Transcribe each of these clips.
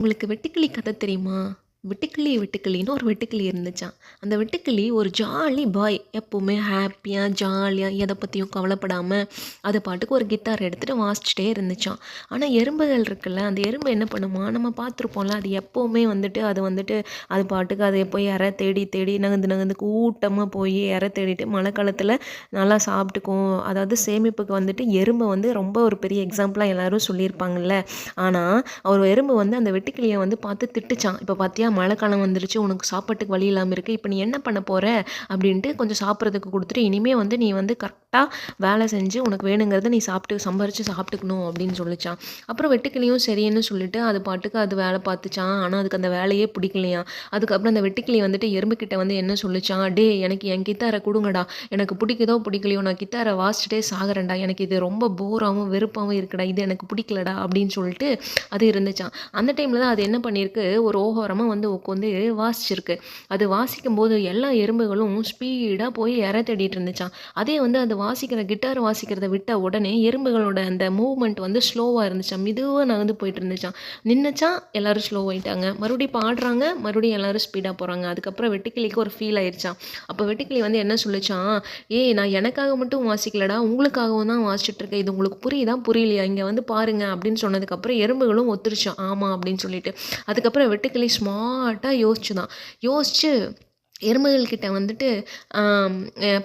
உங்களுக்கு வெட்டுக்கிளி கதை தெரியுமா? வெட்டுக்கிளி வெட்டுக்கிளின்னு ஒரு வெட்டுக்கிளி இருந்துச்சான் அந்த வெட்டுக்கிளி ஒரு ஜாலி பாய் எப்போவுமே ஹாப்பியாக ஜாலியாக எதை பற்றியும் கவலைப்படாமல் அது பாட்டுக்கு ஒரு கிட்டார் எடுத்துகிட்டு வாசிச்சுட்டே இருந்துச்சான் ஆனால் எறும்புகள் இருக்குல்ல அந்த எறும்பு என்ன பண்ணுமா? நம்ம பார்த்துருப்போம்ல அது எப்போவுமே வந்துட்டு அது வந்துட்டு அது பாட்டுக்கு அதை போய் இற தேடி தேடி நகர்ந்து நகர்ந்து கூட்டமாக போய் இற தேடிட்டு மழை காலத்தில் நல்லா சாப்பிட்டுக்கும் அதாவது சேமிப்புக்கு வந்துட்டு எறும்பை வந்து ரொம்ப ஒரு பெரிய எக்ஸாம்பிளாக எல்லாரும் சொல்லியிருப்பாங்கல்ல. ஆனால் ஒரு எறும்பு வந்து அந்த வெட்டுக்கிளியை வந்து பார்த்து திட்டுச்சான் இப்போ பார்த்தியா மழை காலம் வந்துருச்சு உனக்கு சாப்பாட்டுக்கு வழி இல்லாமல் இருக்குது இப்போ நீ என்ன பண்ண போகிற அப்படின்ட்டு கொஞ்சம் சாப்பிட்றதுக்கு கொடுத்துட்டு இனிமேல் வந்து நீ வந்து கரெக்டாக வேலை செஞ்சு உனக்கு வேணுங்கிறத நீ சாப்பிட்டு சம்பாரித்து சாப்பிட்டுக்கணும் அப்படின்னு சொல்லிச்சான். அப்புறம் வெட்டுக்கிளியும் சரின்னு சொல்லிட்டு அது பாட்டுக்கு அது வேலை பார்த்துச்சான். ஆனால் அதுக்கு அந்த வேலையே பிடிக்கலையா? அதுக்கப்புறம் அந்த வெட்டுக்கிளி வந்துட்டு எறும்புக்கிட்ட வந்து என்ன சொல்லிச்சான்? டே எனக்கு என் கித்தாரை கொடுங்கடா. எனக்கு பிடிக்குதோ பிடிக்கலையோ நான் கித்தாரை வாசிச்சுட்டே சாகிறேன்டா. எனக்கு இது ரொம்ப போராகவும் வெறுப்பாகவும் இருக்குடா. இது எனக்கு பிடிக்கலடா அப்படின்னு சொல்லிட்டு அது இருந்துச்சான். அந்த டைமில் தான் அது என்ன பண்ணியிருக்கு? ஒரு ஓஹோரமாக வந்து உட்காந்து வாசிச்சிருக்கு. அது வாசிக்கும் போது எல்லா எறும்புகளும் ஸ்பீடாக போய் இற தேடிட்டு இருந்துச்சான் அதே வந்து அது வாசிக்கிற கிட்டார் வாசிக்கிறத விட்ட உடனே எறும்புகளோட அந்த மூவ்மெண்ட் வந்து ஸ்லோவாக இருந்துச்சான் மெதுவாக நகர்ந்து போயிட்டு இருந்துச்சான் நின்றுச்சான் எல்லாரும் ஸ்லோ ஆயிட்டாங்க. மறுபடியும் பாடுறாங்க மறுபடியும் எல்லாரும் ஸ்பீடாக போகிறாங்க அதுக்கப்புறம் வெட்டுக்கிளிக்கு ஒரு ஃபீல் ஆயிடுச்சான் அப்போ வெட்டுக்கிளி வந்து என்ன சொல்லிச்சான் ஏய் நான் எனக்காக மட்டும் வாசிக்கலடா உங்களுக்காகவும் தான் வாசிச்சுட்டு இருக்கேன். இது உங்களுக்கு புரியுதா? புரியலையா? இங்கே வந்து பாருங்க அப்படின்னு சொன்னதுக்கப்புறம் எறும்புகளும் ஒத்துருச்சான் ஆமாம் அப்படின்னு சொல்லிட்டு. அதுக்கப்புறம் வெட்டுக்கிளி ஸ்மார்ட்டாக யோசிச்சு தான் யோசிச்சு எறும்புகள்கிட்ட வந்துட்டு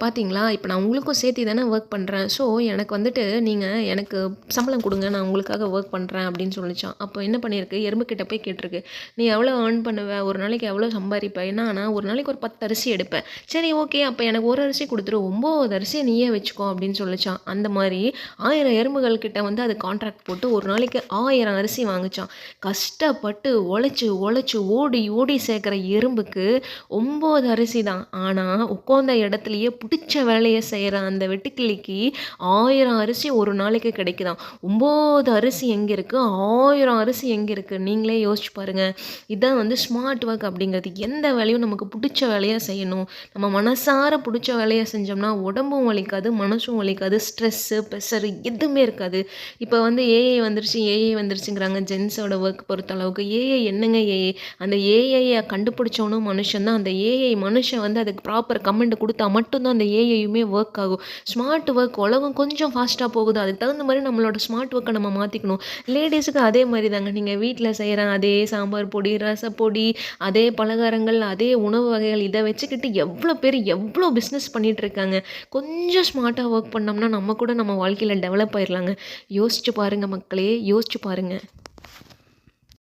பார்த்தீங்களா இப்போ நான் உங்களுக்கும் சேர்த்து தானே ஒர்க் பண்ணுறேன் ஸோ எனக்கு வந்துட்டு நீங்கள் எனக்கு சம்பளம் கொடுங்க நான் உங்களுக்காக ஒர்க் பண்ணுறேன் அப்படின்னு சொல்லிச்சான். அப்போ என்ன பண்ணியிருக்கு? எறும்புக்கிட்ட போய் கேட்டிருக்கு. நீ எவ்வளோ ஏர்ன் பண்ணுவ? ஒரு நாளைக்கு எவ்வளோ சம்பாதிப்ப? என்ன ஆனால் ஒரு நாளைக்கு ஒரு பத்து அரிசி எடுப்பேன். சரி ஓகே அப்போ எனக்கு ஒரு அரிசி கொடுத்துரு. ஒம்பது அரிசி நீயே வச்சுக்கோ அப்படின்னு சொல்லிச்சான். அந்த மாதிரி ஆயிரம் எறும்புகள்கிட்ட வந்து அது கான்ட்ராக்ட் போட்டு ஒரு நாளைக்கு ஆயிரம் அரிசி வாங்கிச்சான். கஷ்டப்பட்டு உழைச்சி உழைச்சி ஓடி ஓடி சேர்க்குற எறும்புக்கு ஒம்பது அது அரிசி தான் ஆனால் உட்காந்த இடத்துலையே பிடிச்ச வேலையை செய்கிற அந்த வெட்டுக்கிளிக்கு ஆயிரம் அரிசி ஒரு நாளைக்கு கிடைக்குதான். ஒம்பது அரிசி எங்கே இருக்குது ஆயிரம் அரிசி எங்கே இருக்குது நீங்களே யோசிச்சு பாருங்கள் இதுதான் வந்து ஸ்மார்ட் ஒர்க் அப்படிங்கிறது. எந்த வேலையும் நமக்கு பிடிச்ச வேலையாக செய்யணும். நம்ம மனசார பிடிச்ச வேலையை செஞ்சோம்னா உடம்பும் வலிக்காது மனசும் வலிக்காது ஸ்ட்ரெஸ்ஸு ப்ரெஷரு எதுவுமே இருக்காது. இப்போ வந்து ஏஐ வந்துருச்சு ஏஐ வந்துருச்சுங்கிறாங்க. ஜென்ஸோட ஒர்க் பொறுத்த அளவுக்கு ஏஐ என்னங்க ஏஐ அந்த ஏஐயை கண்டுபிடிச்சவனும் மனுஷன் தான் அந்த ஏஐ மனுஷன் வந்து அதுக்கு ப்ராப்பர் கமெண்ட் கொடுத்தா மட்டும்தான் அந்த ஏஐயுமே ஒர்க் ஆகும். ஸ்மார்ட் ஒர்க் உலகம் கொஞ்சம் ஃபாஸ்ட்டாக போகுது. அதுக்கு தகுந்த மாதிரி நம்மளோட ஸ்மார்ட் ஒர்க்கை நம்ம மாற்றிக்கணும் லேடிஸுக்கு அதே மாதிரி தாங்க. நீங்கள் வீட்டில் செய்கிற அதே சாம்பார் பொடி ரசப்பொடி அதே பலகாரங்கள் அதே உணவு வகைகள் இதை வச்சுக்கிட்டு எவ்வளோ பேர் எவ்வளோ பிஸ்னஸ் பண்ணிகிட்ருக்காங்க கொஞ்சம் ஸ்மார்ட்டாக ஒர்க் பண்ணோம்னா நம்ம கூட நம்ம வாழ்க்கையில் டெவலப் ஆயிடலாங்க யோசிச்சு பாருங்கள் மக்களே யோசிச்சு பாருங்கள்